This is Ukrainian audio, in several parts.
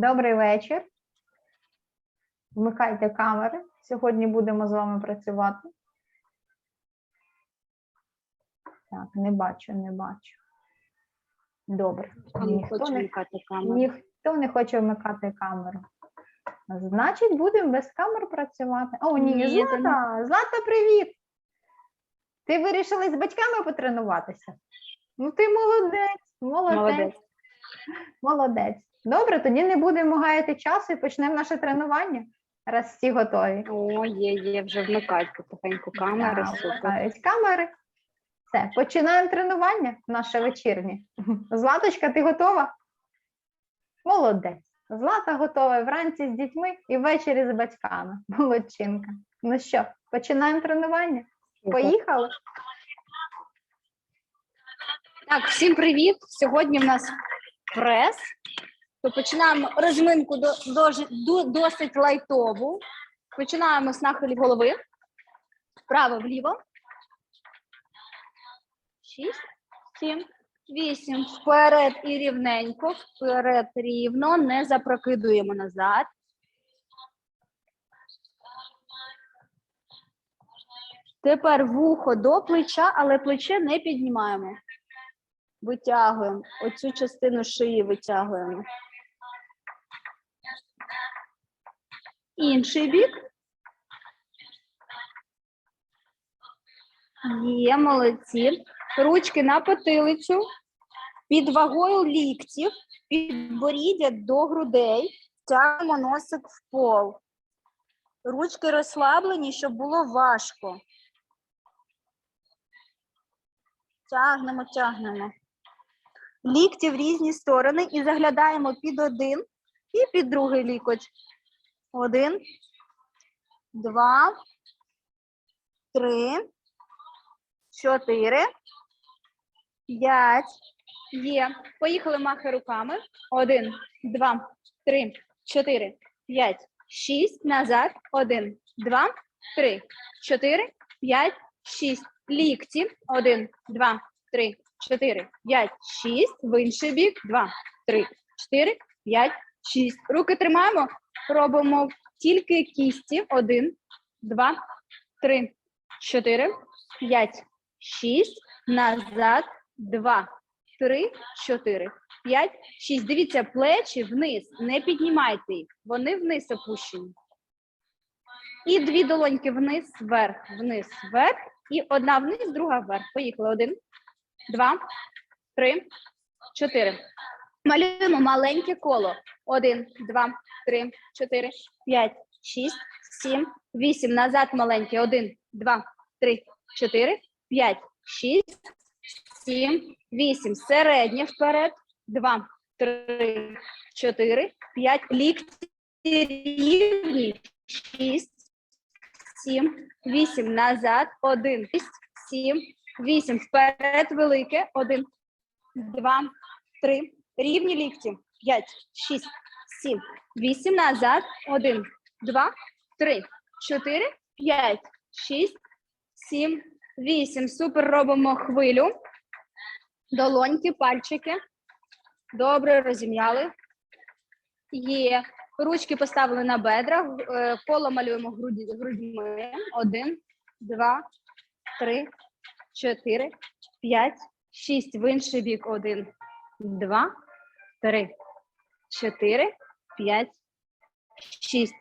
Добрий вечір. Вмикайте камери. Сьогодні будемо з вами працювати. Так, не бачу, не бачу. Добре. Ніхто хоче не, ніхто не хоче вмикати камеру. Значить, будемо без камер працювати. О, ні, Ні, це не- Злата, Злата, привіт! Ти вирішила з батьками потренуватися? Ну, ти молодець, молодець. Молодець. Молодець. Добре, тоді не будемо гаяти часу і почнемо наше тренування, раз всі готові. О, є, є, вже вмикають потихеньку камери. Супер. вмикають камери. Все, починаємо тренування наше вечірнє. Златочка, ти готова? Молодець. Злата готова вранці з дітьми і ввечері з батьками. Молодчинка. Ну що, починаємо тренування? Поїхали? Так, всім привіт. Сьогодні в нас прес. То починаємо розминку до, до, досить лайтову. Починаємо з нахилів голови. Вправо вліво. Шість, сім, вісім. Вперед і рівненько. Вперед рівно. Не запрокидуємо назад. Тепер вухо до плеча, але плече не піднімаємо. Витягуємо. Оцю частину шиї витягуємо. Інший бік. Є, молодці. Ручки на потилицю. Під вагою ліктів, підборіддя до грудей. Тягнемо носик в пол. Ручки розслаблені, щоб було важко. Тягнемо, тягнемо. Лікті в різні сторони і заглядаємо під один і під другий лікоть. Один, два, три, чотири, п'ять. Є. Поїхали махи руками. Один, два, три, чотири, п'ять, шість. Назад. Один, два, три, чотири, п'ять, шість. Лікті. Один, два, три, чотири, п'ять, шість. В інший бік. Два, три, чотири, п'ять, шість. Руки тримаємо. Робимо тільки кісті. Один, два, три, чотири, п'ять, шість. Назад. Два, три, чотири, п'ять, шість. Дивіться, плечі вниз. Не піднімайте їх. Вони вниз опущені. І дві долоньки вниз, вверх, вниз, вверх. І одна вниз, друга вверх. Поїхали. Один, два, три, чотири. Малюємо маленьке коло. Один, два, три, чотири, п'ять, шість, сім, вісім. Назад маленьке. Один, два, три, чотири, п'ять, шість, сім, вісім. Середнє вперед. Два, три, чотири, п'ять. Лікті рівні. Шість, сім, вісім. Назад. Один, шість, сім, вісім. Вперед велике. Один, два, три. Рівні лікті. П'ять, шість, сім, вісім. Назад. Один, два, три, чотири, п'ять, шість, сім, вісім. Супер. Робимо хвилю. Долоньки, пальчики. Добре, розім'яли. Є. Ручки поставили на бедра. е, Коло малюємо грудьми. Один, два, три, чотири, п'ять, шість. В інший бік. Один, два, три, чотири, п'ять, шість.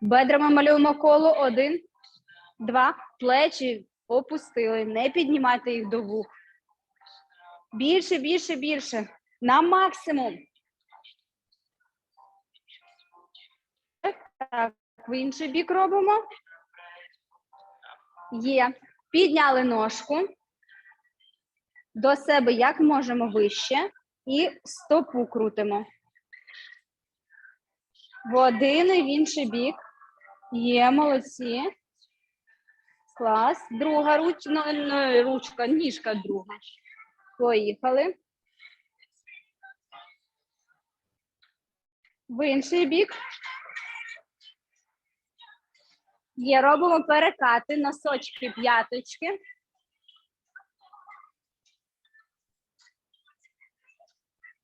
Бедрами малюємо коло. Один, два. Плечі опустили. Не піднімайте їх до вух. Більше, більше, більше. На максимум. Так, в інший бік робимо. Є. Підняли ножку до себе як можемо вище. І стопу крутимо. В один і в інший бік. Є, молодці. Клас. Друга руч... ну, ну, ручка, ніжка друга. Поїхали. В інший бік. Є, робимо перекати, носочки, п'яточки.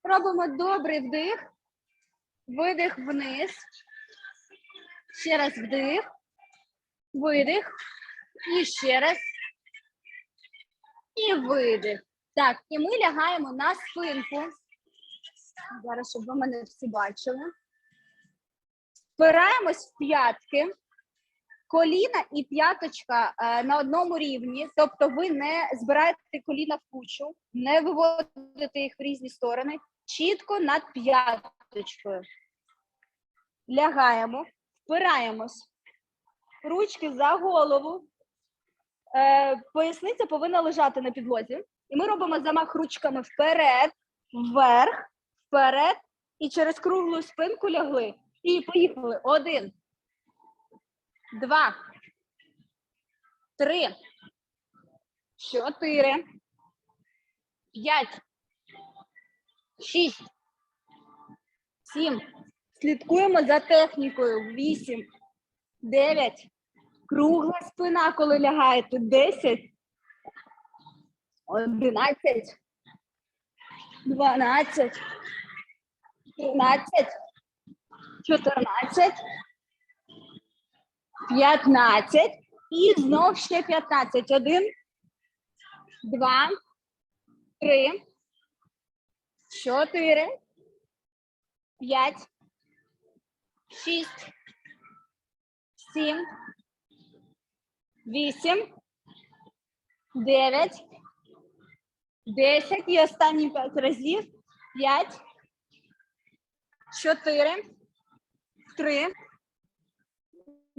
Робимо добрий вдих видих вниз. Ще раз вдих, видих. І ще раз. І видих. Так, і ми лягаємо на спинку. Зараз, щоб ви мене всі бачили. Впираємось в п'ятки, коліна і п'яточка е, на одному рівні. Тобто ви не збираєте коліна в кучу, не виводите їх в різні сторони, чітко над п'яточкою. Лягаємо, впираємось. Ручки за голову. Е, поясниця повинна лежати на підлозі. І ми робимо замах ручками вперед, вверх, вперед і через круглу спинку лягли. І поїхали. Один, два, три, чотири, п'ять, шість, сім. Слідкуємо за технікою. Вісім, дев'ять. Кругла спина, коли лягаєте. Десять. Одинадцять. Дванадцять. Тринадцять. 14, 15 і знов ще 15. Один, два, три, чотири, п'ять, шість, сім, вісім, дев'ять, десять і останні п'ять разів. П'ять, чотири три,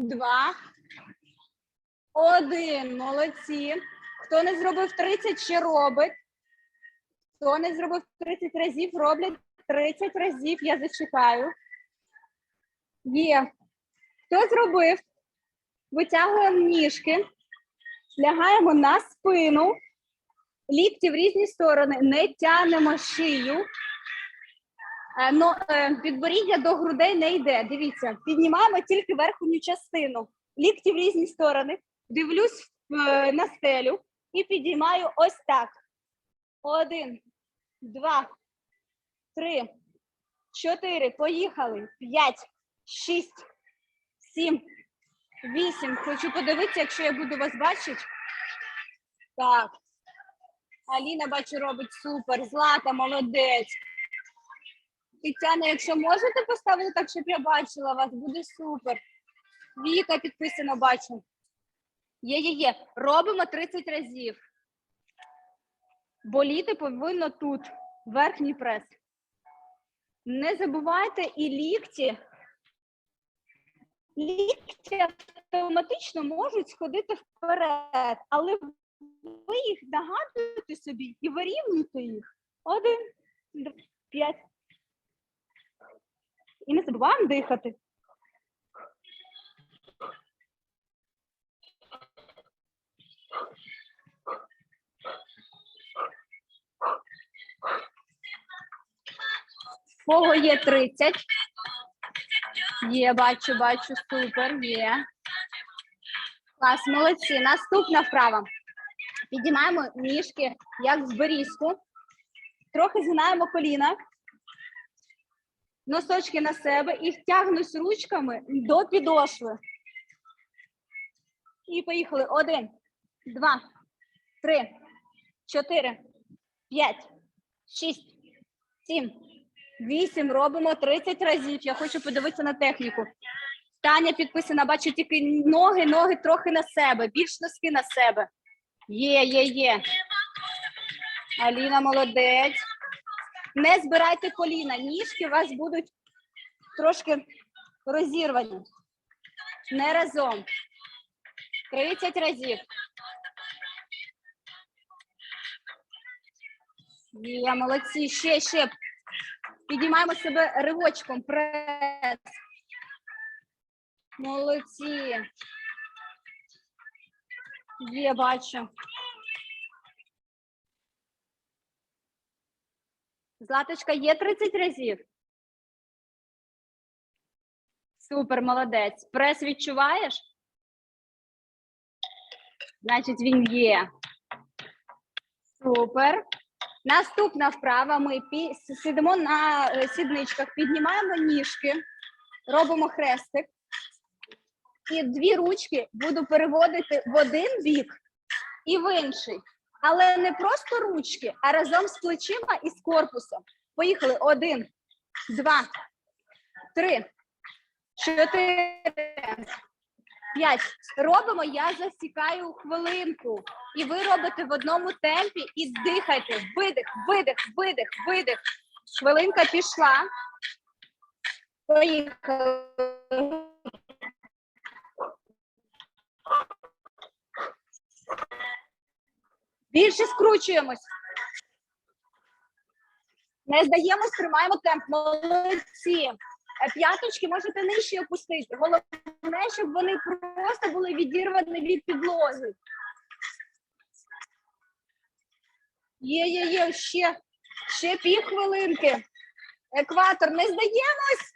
два, один. Молодці. Хто не зробив 30, ще робить. Хто не зробив 30 разів, роблять 30 разів. Я зачекаю. Є. Хто зробив? Витягуємо ніжки, лягаємо на спину, лікті в різні сторони, не тянемо шию. Е, Ну, е, підборіддя до грудей не йде. Дивіться, піднімаємо тільки верхню частину. Лікті в різні сторони. Дивлюсь е, на стелю і підіймаю ось так. Один, два, три, чотири. Поїхали. П'ять, шість, сім, вісім. Хочу подивитися, якщо я буду вас бачити. Так. Аліна, бачу, робить супер. Злата, молодець. Тетяна, якщо можете поставити так, щоб я бачила вас, буде супер. Віка підписано, бачу. Є, є, є. Робимо 30 разів. Боліти повинно тут, верхній прес. Не забувайте і лікті. Лікті автоматично можуть сходити вперед, але ви їх нагадуєте собі і вирівнюєте їх. Один, два, п'ять. І не забуваємо дихати. Кого є 30? Є, бачу, бачу, супер, є. Клас, молодці. Наступна вправа. Підіймаємо ніжки, як з берізку. Трохи згинаємо коліна носочки на себе і втягнусь ручками до підошви. І поїхали. Один, два, три, чотири, п'ять, шість, сім, вісім. Робимо 30 разів. Я хочу подивитися на техніку. Таня підписана, бачу тільки ноги, ноги трохи на себе, більш носки на себе. Є, є, є. Аліна молодець. Не збирайте коліна, ніжки у вас будуть трошки розірвані. Не разом. 30 разів. Є, молодці. Ще, ще. Піднімаємо себе ривочком. Прес. Молодці. Є, бачу. Златочка, є 30 разів? Супер, молодець. Прес відчуваєш? Значить, він є. Супер. Наступна вправа. Ми сидимо на е, сідничках, піднімаємо ніжки, робимо хрестик. І дві ручки буду переводити в один бік і в інший. Але не просто ручки, а разом з плечима і з корпусом. Поїхали. Один, два, три, чотири, п'ять. Робимо, я засікаю хвилинку. І ви робите в одному темпі і дихайте. Видих, видих, видих, видих. Хвилинка пішла. Поїхали. Більше скручуємось. Не здаємось, тримаємо темп. Молодці. Е, П'яточки можете нижче опустити. Головне, щоб вони просто були відірвані від підлоги. Є, є, є, ще, ще пів. Екватор, не здаємось.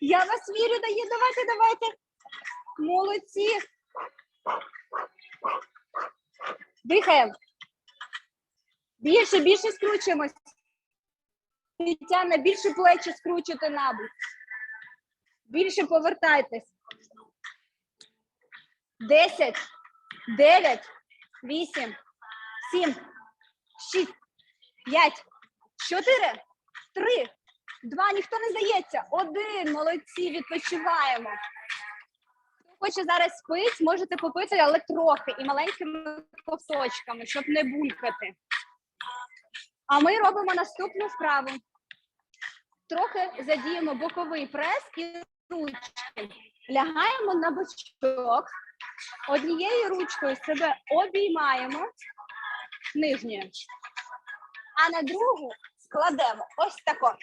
Я вас вірю, дає. Давайте, давайте. Молодці. Дихаємо. Більше, більше скручуємось. Тетяна, більше плечі скручуйте набік. Більше повертайтесь. Десять, дев'ять, вісім, сім, шість, п'ять, чотири, три, два. Ніхто не здається. Один. Молодці, відпочиваємо. Хто хоче зараз спить, можете попити, але трохи і маленькими кусочками, щоб не булькати. А ми робимо наступну вправу. Трохи задіємо боковий прес і ручки. Лягаємо на бочок. Однією ручкою себе обіймаємо нижньою, а на другу складемо ось тако.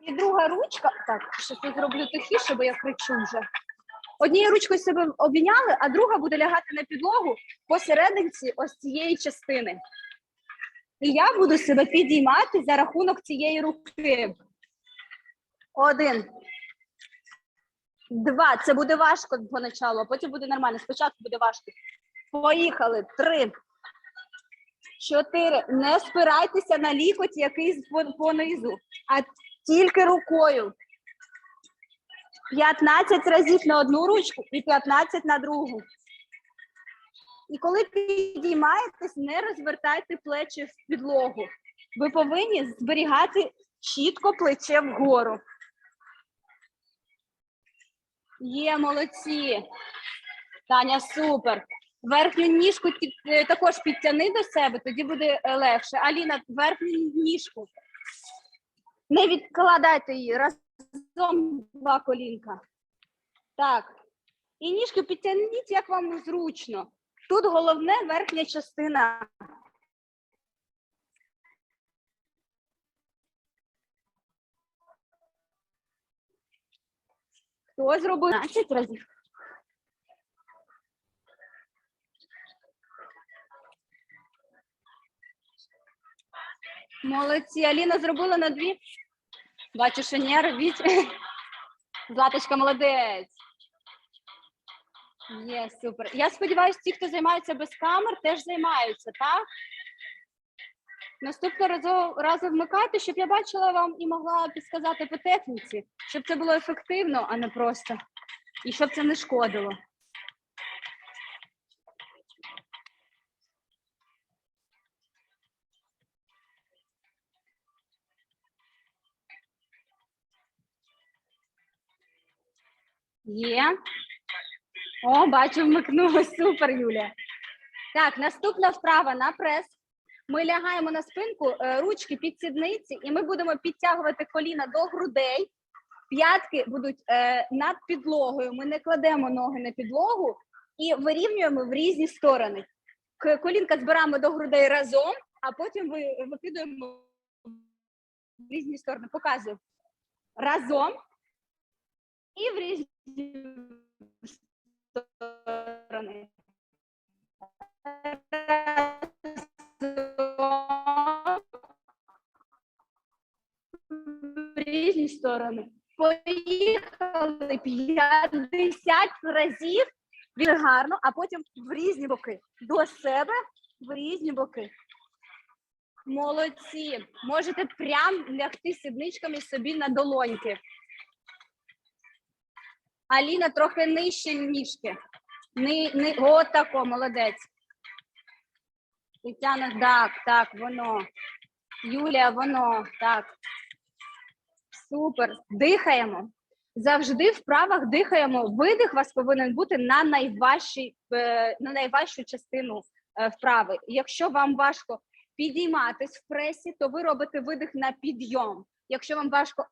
І друга ручка. Так, щось я зроблю тихіше, бо я кричу вже. Однією ручкою себе обійняли, а друга буде лягати на підлогу посерединці ось цієї частини. І я буду себе підіймати за рахунок цієї руки. Один. Два. Це буде важко поначалу, а потім буде нормально. Спочатку буде важко. Поїхали. Три. Чотири. Не спирайтеся на лікоть, який понизу, а тільки рукою. 15 разів на одну ручку і 15 на другу. І коли підіймаєтесь, не розвертайте плечі в підлогу. Ви повинні зберігати чітко плече вгору. Є, молодці. Таня, супер. Верхню ніжку е, також підтяни до себе, тоді буде е, легше. Аліна, верхню ніжку. Не відкладайте її. Разом два колінка. Так. І ніжки підтягніть, як вам зручно. Тут головне верхня частина. Хто зробив 15 разів? Молодці. Аліна зробила на дві. Бачу, що не робіть. Златочка, молодець. Є, супер. Я сподіваюся, ті, хто займається без камер, теж займаються, так? Наступного разу, разу вмикайте, щоб я бачила вам і могла підсказати по техніці, щоб це було ефективно, а не просто. І щоб це не шкодило. Є. О, бачу, вмикнула. Супер, Юля. Так, наступна вправа на прес. Ми лягаємо на спинку, е, ручки під сідниці, і ми будемо підтягувати коліна до грудей. П'ятки будуть е, над підлогою. Ми не кладемо ноги на підлогу і вирівнюємо в різні сторони. Колінка збираємо до грудей разом, а потім ви викидуємо в різні сторони. Показую. Разом і в різні сторони. В різні сторони. Поїхали 50 разів. Він гарно, а потім в різні боки. До себе, в різні боки. Молодці. Можете прям лягти сідничками собі на долоньки. Аліна трохи нижче ніжки. Ни, ни, от тако, молодець. Тетяна, так, так, воно. Юлія, воно, так. Супер. Дихаємо. Завжди в вправах дихаємо. Видих вас повинен бути на е, на найважчу частину е, вправи. Якщо вам важко підійматись в пресі, то ви робите видих на підйом. Якщо вам важко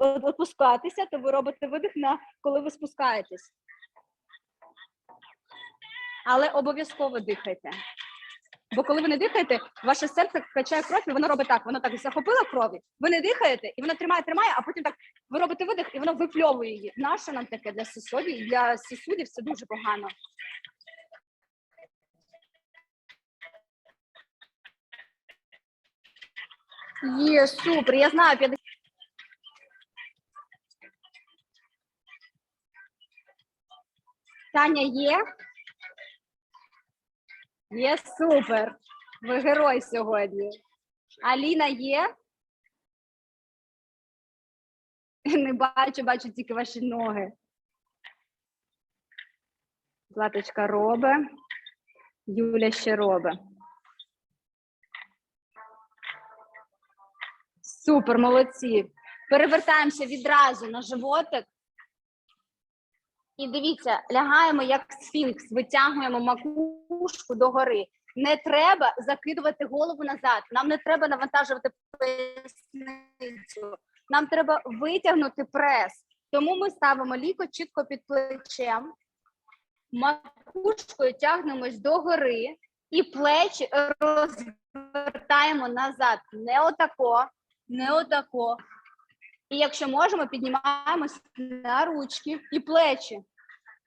опускатися, то ви робите видих на коли ви спускаєтесь. Але обов'язково дихайте. Бо коли ви не дихаєте, ваше серце качає кров, і воно робить так. Воно так захопило крові. Ви не дихаєте, і воно тримає, тримає, а потім так ви робите видих, і воно випльовує її. Наше нам таке для сосудів, для сосудів це дуже погано. Є, супер, я знаю, 50. Таня є? Є супер. Ви герой сьогодні. Аліна є? Не бачу, бачу тільки ваші ноги. Златочка робить. Юля ще робить. Супер, молодці. Перевертаємося відразу на животик. І дивіться, лягаємо як сфінкс, витягуємо макушку догори. Не треба закидувати голову назад. Нам не треба навантажувати поясницю. Нам треба витягнути прес. Тому ми ставимо лікоть чітко під плечем, макушкою тягнемось догори і плечі розвертаємо назад. Не отако, не отако. І якщо можемо, піднімаємось на ручки і плечі.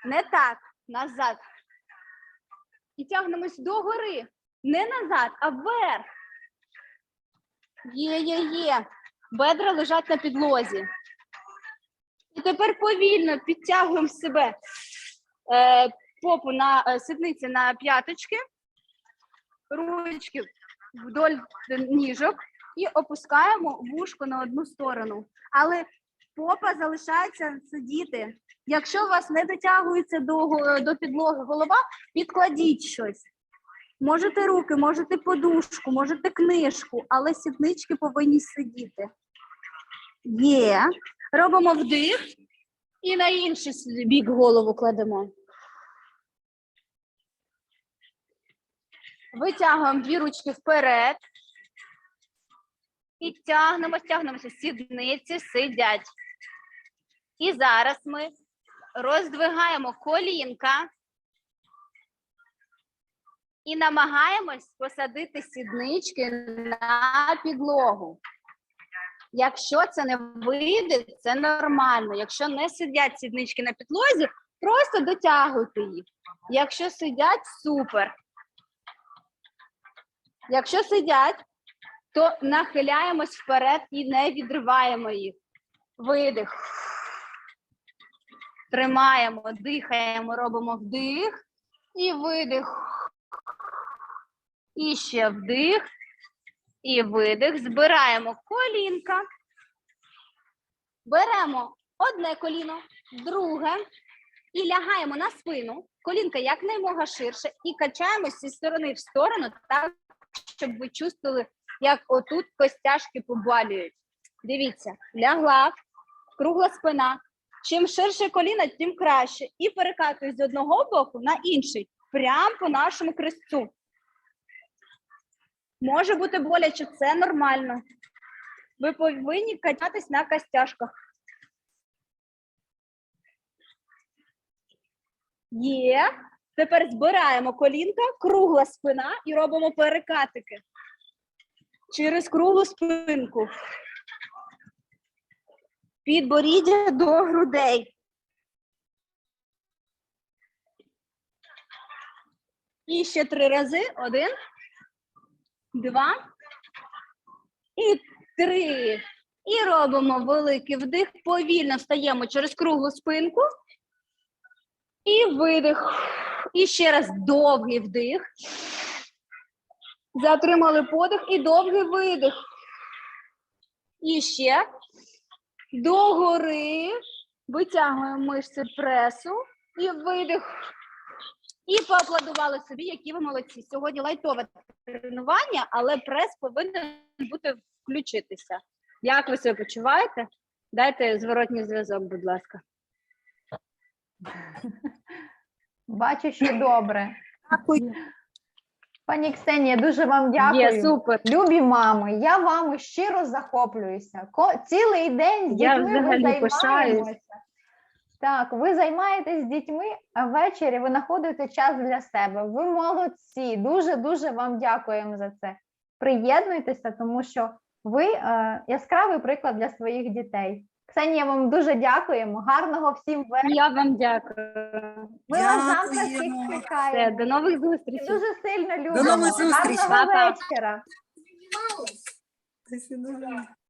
Не так, назад. І тягнемось догори. Не назад, а вверх. Є, є, є. Бедра лежать на підлозі. І тепер повільно підтягуємо себе е, попу на е, сідниці на п'яточки, ручки вдоль ніжок і опускаємо вушко на одну сторону. Але попа залишається сидіти. Якщо у вас не дотягується до, до підлоги голова, підкладіть щось. Можете руки, можете подушку, можете книжку, але сіднички повинні сидіти. Є. Робимо вдих і на інший бік голову кладемо. Витягуємо дві ручки вперед. І тягнемось, тягнемося. Сідниці сидять. І зараз ми роздвигаємо колінка і намагаємось посадити сіднички на підлогу. Якщо це не вийде, це нормально. Якщо не сидять сіднички на підлозі, просто дотягуйте їх. Якщо сидять, супер. Якщо сидять, то нахиляємось вперед і не відриваємо їх. Видих. Тримаємо, дихаємо, робимо вдих і видих. І ще вдих і видих. Збираємо колінка. Беремо одне коліно, друге і лягаємо на спину. Колінка якнаймога ширше і качаємося зі сторони в сторону, так, щоб ви чувствували, як отут костяшки побалюють. Дивіться, лягла, кругла спина. Чим ширше коліна, тим краще. І перекатуюсь з одного боку на інший, прямо по нашому крестцю. Може бути боляче, це нормально. Ви повинні качатись на костяшках. Є. Тепер збираємо колінка, кругла спина і робимо перекатики. Через круглу спинку. Підборіддя до грудей. І ще три рази. Один, два і три. І робимо великий вдих. Повільно встаємо через круглу спинку. І видих. І ще раз довгий вдих. Затримали подих і довгий видих. І ще догори. Витягуємо мишці пресу і видих. І поаплодували собі, які ви молодці. Сьогодні лайтове тренування, але прес повинен бути включитися. Як ви себе почуваєте? Дайте зворотній зв'язок, будь ласка. Бачу, що добре. Дякую. Пані Ксенія, дуже вам дякую. Є супер. Любі мами, я вами щиро захоплююся. Ко- Цілий день з Я дітьми ви пишаюсь. займаєтеся. Так, ви займаєтесь з дітьми, а ввечері ви знаходите час для себе. Ви молодці. Дуже дуже вам дякуємо за це. Приєднуйтеся, тому що ви е, яскравий приклад для своїх дітей. Ксенія, вам дуже дякуємо. Гарного всім вечора. Я вам дякую. Ми вас завтра всіх чекаємо. Все, до нових зустрічей. Дуже сильно любимо. нових зустрічей. Гарного Па-па. вечора. До свидания.